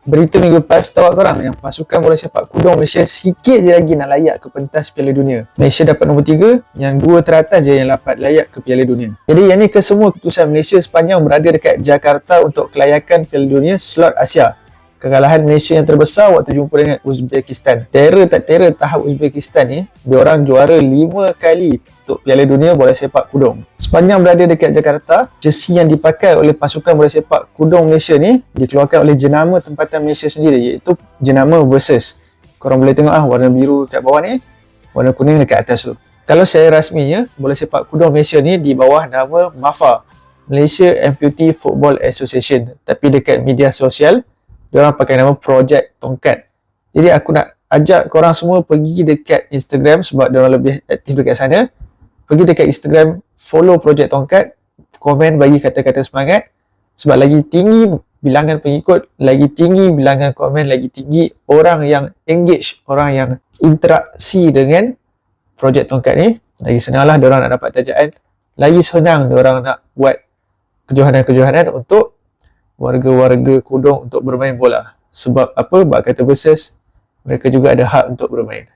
berita minggu lepas tahu korang yang pasukan bola sepak kudung Malaysia sikit je lagi nak layak ke pentas Piala Dunia. Malaysia dapat nombor 3, yang dua teratas je yang dapat layak ke Piala Dunia. Jadi yang ni ke semua keputusan Malaysia sepanjang berada dekat Jakarta untuk kelayakan Piala Dunia slot Asia. Kekalahan Malaysia yang terbesar waktu jumpa dengan Uzbekistan. Terror tak terror tahap Uzbekistan ni, diorang juara 5 kali untuk Piala Dunia bola sepak kudung. Sepanjang berada dekat Jakarta, jersey yang dipakai oleh pasukan bola sepak kudung Malaysia ni dikeluarkan oleh jenama tempatan Malaysia sendiri iaitu jenama Versus. Korang boleh tengok ah warna biru kat bawah ni, warna kuning dekat atas tu. Kalau secara rasminya, bola sepak kudung Malaysia ni di bawah nama MAFA, Malaysia Amputee Football Association. Tapi dekat media sosial, diorang pakai nama Project Tongkat. Jadi aku nak ajak korang semua pergi dekat Instagram sebab diorang lebih aktif dekat sana. Pergi dekat Instagram, follow Project Tongkat, komen bagi kata-kata semangat. Sebab lagi tinggi bilangan pengikut, lagi tinggi bilangan komen, lagi tinggi orang yang engage, orang yang interaksi dengan Project Tongkat ni. Lagi senanglah diorang nak dapat tajaan. Lagi senang diorang nak buat kejohanan-kejohanan untuk warga-warga Kudong untuk bermain bola. Sebab apa? Bak kata versus mereka juga ada hak untuk bermain.